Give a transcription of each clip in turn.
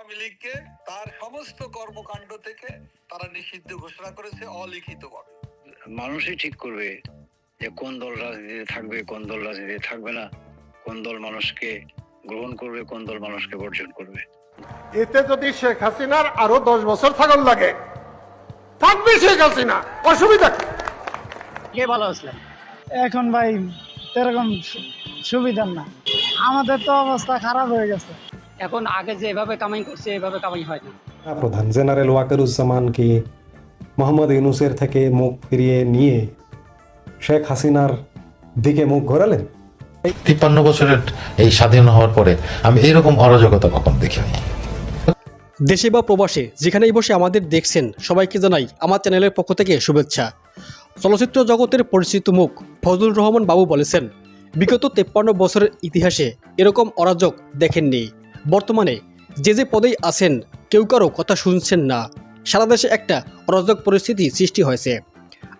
আওয়ামী লীগকে তার সমস্ত কর্মকাণ্ড থেকে তারা নিষিদ্ধ ঘোষণা করেছে অলিখিতভাবে। মানুষই ঠিক করবে যে কোন দল রাজনীতিতে থাকবে কোন দল রাজনীতিতে থাকবে না কোন দল মানুষকে গ্রহণ করবে কোন দল মানুষকে বর্জন করবে। এতে যদি শেখ হাসিনার আরও দশ বছর থাকার লাগে থাকবে শেখ হাসিনা অসুবিধা কে? ভালো আসলেন এখন ভাই এরকম সুবিধার না। আমাদের তো অবস্থা খারাপ হয়ে গেছে। এখন আগে যেভাবে কামাই করছে এভাবে কামাই হয় না। প্রধান জেনারেল ওয়াকারুজ্জামানকে মোহাম্মদ ইউনুসের থেকে মুখ ফিরিয়ে নিয়ে শেখ হাসিনার দিকে মুখ ঘোরালেন? তিপ্পান্ন বছরের এই স্বাধীন হওয়ার পরে আমি এরকম অরাজকতা কখন দেখিনি। দেশে বা প্রবাসে যেখানেই বসে আমাদের দেখছেন সবাইকে জানাই আমার চ্যানেলের পক্ষ থেকে শুভেচ্ছা। চলচ্চিত্র জগতের পরিচিত মুখ ফজলুর রহমান বাবু বলেছেন বিগত তেপ্পান্ন বছরের ইতিহাসে এরকম অরাজক দেখেননি। বর্তমানে যে যে পদেই আছেন, কেউ কারও কথা শুনছেন না। সারা দেশে একটা অরাজক পরিস্থিতি সৃষ্টি হয়েছে।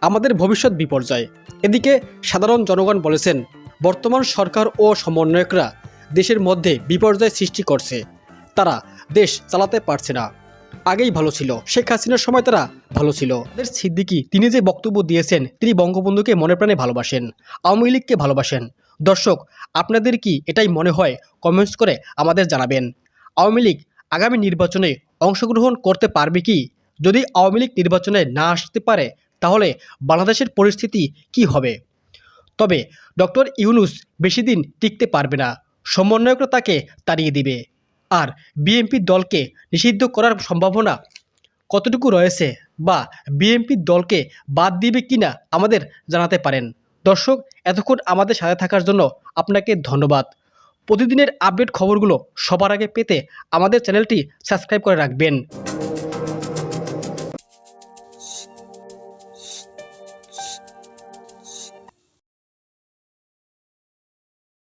আমাদের ভবিষ্যৎ বিপর্যয়। এদিকে সাধারণ জনগণ বলেছেন, বর্তমান সরকার ও সমন্বয়করা দেশের মধ্যে বিপর্যয় সৃষ্টি করছে। তারা দেশ চালাতে পারছে না। আগেই ভালো ছিল। শেখ হাসিনার সময় তারা ভালো ছিল। তাদের সিদ্দিকি, তিনি যে বক্তব্য দিয়েছেন, তিনি বঙ্গবন্ধুকে মনে প্রাণে ভালোবাসেন, আওয়ামী লীগকে ভালোবাসেন। দর্শক, আপনাদের কি এটাই মনে হয়? কমেন্টস করে আমাদের জানাবেন। আওয়ামী লীগ আগামী নির্বাচনে অংশগ্রহণ করতে পারবে কি? যদি আওয়ামী লীগ নির্বাচনে না আসতে পারে, তাহলে বাংলাদেশের পরিস্থিতি কি হবে? তবে ডক্টর ইউনুস বেশি দিন টিকতে পারবে না, সমন্বয়করা তাকে তাড়িয়ে দিবে। আর বিএনপি দলকে নিষিদ্ধ করার সম্ভাবনা কতটুকু রয়েছে বা বিএনপি দলকে বাদ দিবে কিনা আমাদের জানাতে পারেন। দর্শক, এতক্ষণ আমাদের সাথে থাকার জন্য আপনাকে ধন্যবাদ। প্রতিদিনের আপডেট খবরগুলো সবার আগে পেতে আমাদের চ্যানেলটি সাবস্ক্রাইব করে রাখবেন।